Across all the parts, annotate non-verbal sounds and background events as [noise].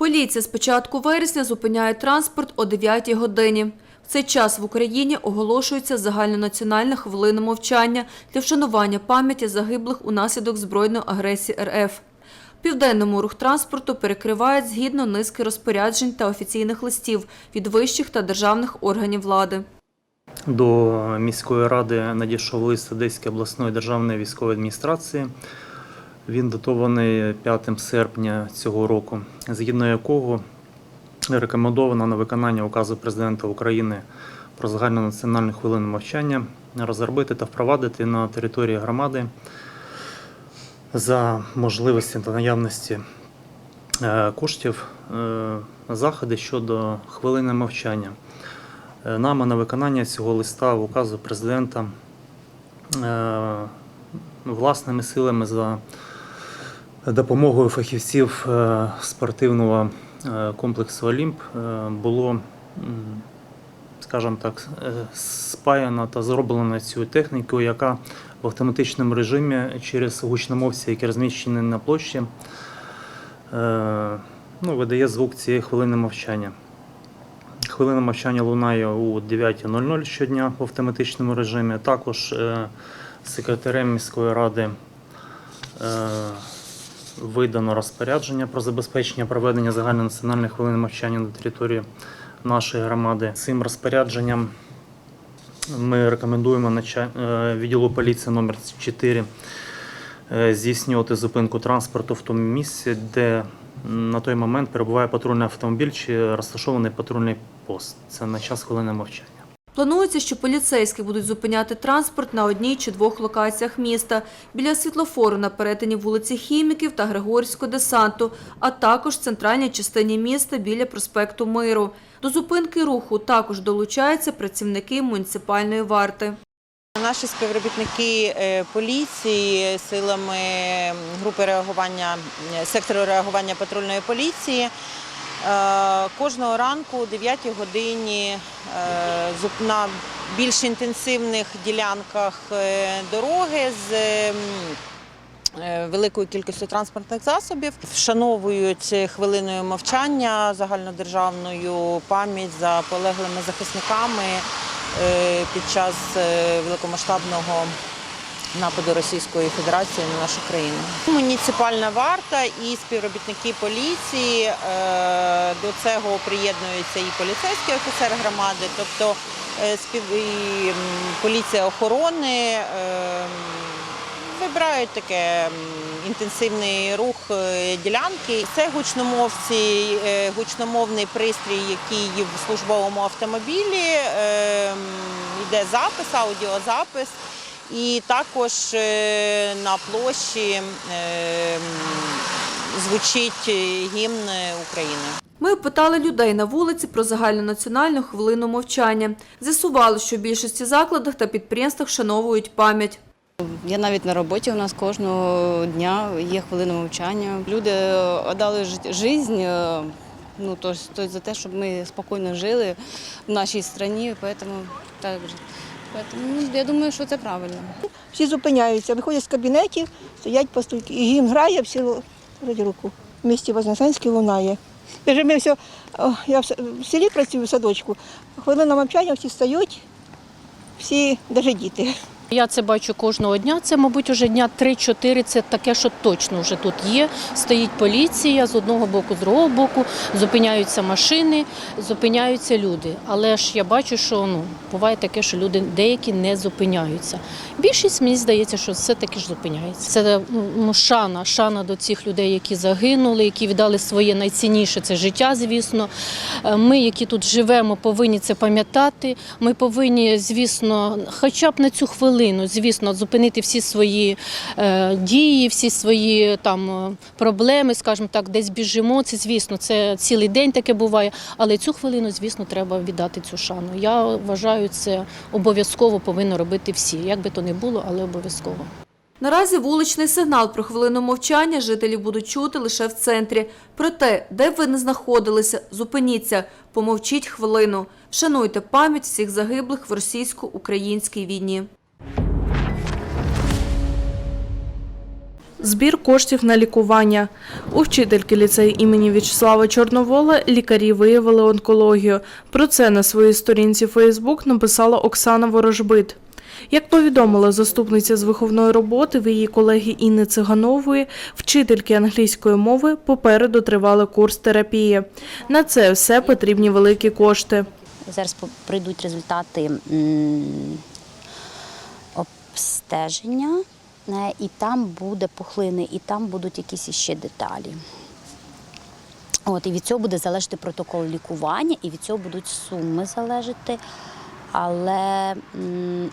Поліція з початку вересня зупиняє транспорт о 9 годині. В цей час в Україні оголошується загальнонаціональна хвилина мовчання для вшанування пам'яті загиблих унаслідок збройної агресії РФ. Південному рух транспорту перекривають згідно низки розпоряджень та офіційних листів від вищих та державних органів влади. До міської ради надійшов лист Одеської обласної державної військової адміністрації. Він датований 5 серпня цього року, згідно якого рекомендовано на виконання указу президента України про загальнонаціональну хвилину мовчання розробити та впровадити на території громади за можливості та наявності е, коштів е, заходи щодо хвилини мовчання. Е, Нами на виконання цього листа указу президента власними силами за допомогою фахівців е, спортивного е, комплексу Олімп е, було, скажімо так, спаяно та зроблено цю техніку, яка в автоматичному режимі через гучномовці, які розміщені на площі, ну, видає звук цієї хвилини мовчання. Хвилина мовчання лунає у 9.00 щодня в автоматичному режимі. Також секретарем міської ради видано розпорядження про забезпечення проведення загальнонаціональної хвилини мовчання на території нашої громади. Цим розпорядженням ми рекомендуємо е, відділу поліції номер 4 е, здійснювати зупинку транспорту в тому місці, де на той момент перебуває патрульний автомобіль чи розташований патрульний пост. Це на час хвилини мовчання. Планується, що поліцейські будуть зупиняти транспорт на одній чи двох локаціях міста біля світлофору на перетині вулиці Хіміків та Григорівського десанту, а також в центральній частині міста біля проспекту Миру. До зупинки руху також долучаються працівники муніципальної варти. Наші співробітники е, поліції силами групи реагування е, сектору реагування патрульної поліції е, кожного ранку о 9 годині е, на більш інтенсивних ділянках е, дороги з е, великою кількістю транспортних засобів. Вшановують хвилиною мовчання загальнодержавною пам'ять за полеглими захисниками е, під час е, великомасштабного нападу Російської Федерації на нашу країну. Муніципальна варта і співробітники поліції е, до цього приєднуються і поліцейський офіцер громади, тобто е, спів... і, поліція охорони. е, Вибирають таке інтенсивний рух ділянки. Це гучномовці, гучномовний пристрій, який в службовому автомобілі. Йде запис, аудіозапис. І також е, на площі е, звучить е, гімн України. Ми опитали людей на вулиці про загальнонаціональну хвилину мовчання. З'ясували, що в більшості закладах та підприємствах вшановують пам'ять. Я навіть на роботі у нас кожного дня є хвилина мовчання. Люди віддали життя, ну, то, то за те, щоб ми спокійно жили в нашій країні, тому так. Поэтому, ну, я думаю, що це правильно. Всі зупиняються, виходять з кабінетів, стоять по стульці, І гімн грає, всі роді руку. В місті Вознесенській лунає. Ми все, я в селі працюю в садочку, хвилина мовчання, всі стають, всі, навіть діти. Я це бачу кожного дня. Це, мабуть, уже дня 3-4, Це таке, що точно вже тут є. Стоїть поліція з одного боку, з другого боку, зупиняються машини, зупиняються люди. Але ж я бачу, що ну буває таке, що люди деякі не зупиняються. Більшість мені здається, що все таки ж зупиняється. Це ну, шана, шана до цих людей, які загинули, які віддали своє найцінніше це життя, звісно. Е, Ми, які тут живемо, повинні це пам'ятати. Ми повинні, звісно, хоча б на цю хвилину, звісно, зупинити всі свої е, дії, всі свої там е, проблеми, скажімо так, десь біжимо. Це звісно, це цілий день таке буває. Але цю хвилину, звісно, треба віддати цю шану. Я вважаю, це обов'язково повинно робити всі. Як би то не було, але обов'язково. Наразі вуличний сигнал про хвилину мовчання жителі будуть чути лише в центрі. Проте, де б ви не знаходилися, зупиніться, помовчіть хвилину. Вшануйте пам'ять всіх загиблих в російсько-українській війні. Збір коштів на лікування. У вчительки ліцею імені В'ячеслава Чорновола лікарі виявили онкологію. Про це на своїй сторінці Фейсбук написала Оксана Ворожбит. Як повідомила заступниця з виховної роботи в її колеги Інни Циганової, вчительки англійської мови попереду тривали курс терапії. На це все потрібні великі кошти. Зараз прийдуть результати е, і там буде пухлини, і там будуть якісь іще деталі. От, і від цього буде залежати протокол лікування, і від цього будуть суми залежати. Але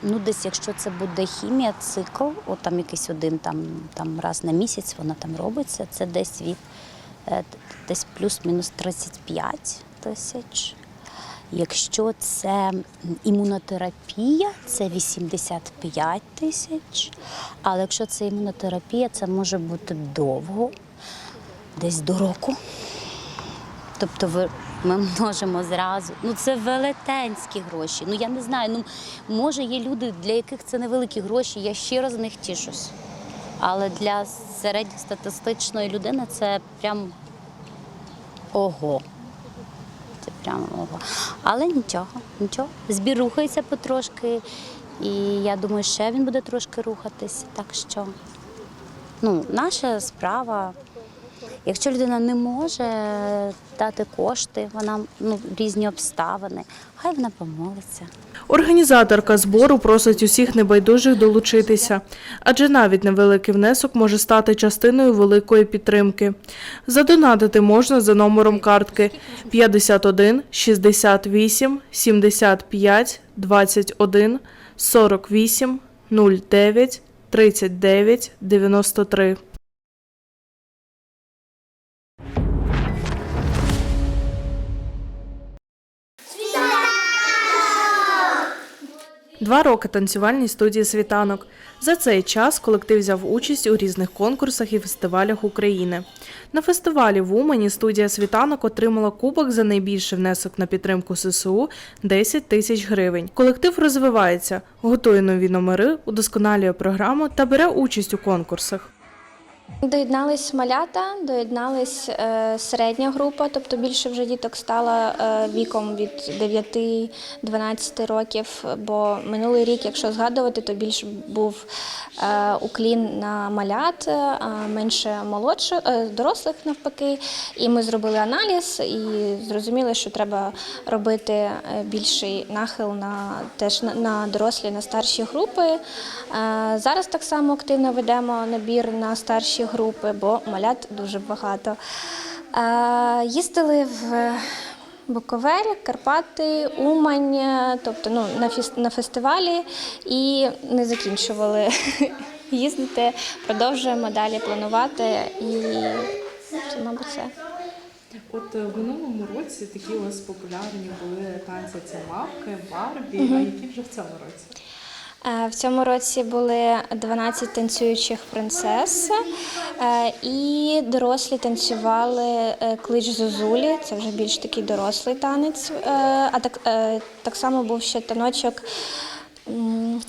ну, десь, якщо це буде хімія, цикл, от там якийсь один там, там раз на місяць вона там робиться, це десь від е, десь плюс-мінус 35 тисяч. Якщо це імунотерапія, це 85 тисяч. Але якщо це імунотерапія, це може бути довго, десь до року. Тобто ми можемо зразу. Ну це велетенські гроші. Ну я не знаю. Ну може є люди, для яких це невеликі гроші. Я щиро з них тішусь. Але для середньостатистичної людини це прям ого. Прямо ого. Але нічого, нічого. Збір рухається потрошки, і я думаю, ще він буде трошки рухатись. Так що ну, наша справа. Якщо людина не може дати кошти, вона ну, різні обставини, хай вона помолиться. Організаторка збору просить усіх небайдужих долучитися, адже навіть невеликий внесок може стати частиною великої підтримки. Задонатити можна за номером картки 51 68 75 21 48 09 39 93. Два роки танцювальній студії світанок. За цей час колектив взяв участь у різних конкурсах і фестивалях України. На фестивалі в Умані студія світанок отримала кубок за найбільший внесок на підтримку ССУ 10 тисяч гривень. Колектив розвивається, готує нові номери, удосконалює програму та бере участь у конкурсах. Доєднались малята, доєднались е, середня група, тобто більше вже діток стало е, віком від 9-12 років. Бо минулий рік, якщо згадувати, то більше був е, уклін на малят, менше молодших, дорослих навпаки. І ми зробили аналіз і зрозуміли, що треба робити більший нахил на теж на, дорослі, на старші групи. Зараз так само активно ведемо набір на старші групи, бо малят дуже багато. Їздили в Буковель, Карпати, Умань, тобто ну, на, на фестивалі і не закінчували [laughs] їздити. Продовжуємо далі планувати і це, мабуть, все. От е, в минулому році такі у вас популярні були танці це мавки, Барбі, а які вже в цьому році? Е, В цьому році були 12 танцюючих принцес, е, і дорослі танцювали е, клич Зозулі, це вже більш такий дорослий танець. А так, так само був ще таночок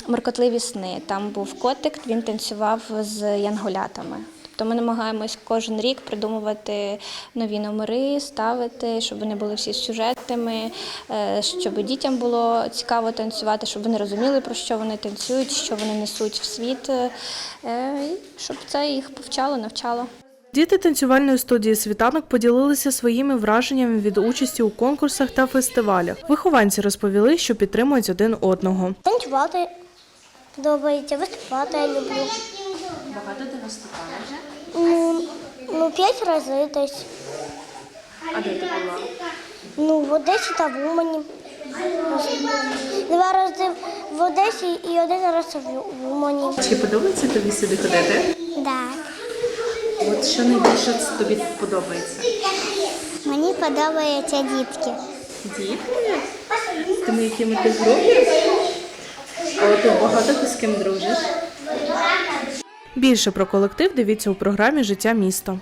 Меркотливі сни. Там був котик, він танцював з янголятами. Тобто ми намагаємось кожен рік придумувати нові номери, ставити, щоб вони були всі сюжетними, е, щоб дітям було цікаво танцювати, щоб вони розуміли, про що вони танцюють, що вони несуть в світ, е, і щоб це їх повчало, навчало. Діти танцювальної студії світанок поділилися своїми враженнями від участі у конкурсах та фестивалях. Вихованці розповіли, що підтримують один одного. Танцювати подобається, виступати я люблю. Багато де виступали вже? Ну, ну п'ять разів десь. А де ти була? Ну, в Одесі та в Умані. Два рази в Одесі і один раз в Умані. Чи подобається тобі сюди ходити? Так. От що найбільше тобі подобається? Мені подобаються дітки. Дітки? З тими, якими ти групі? А от багато ти з ким дружиш? Більше про колектив дивіться у програмі Життя міста.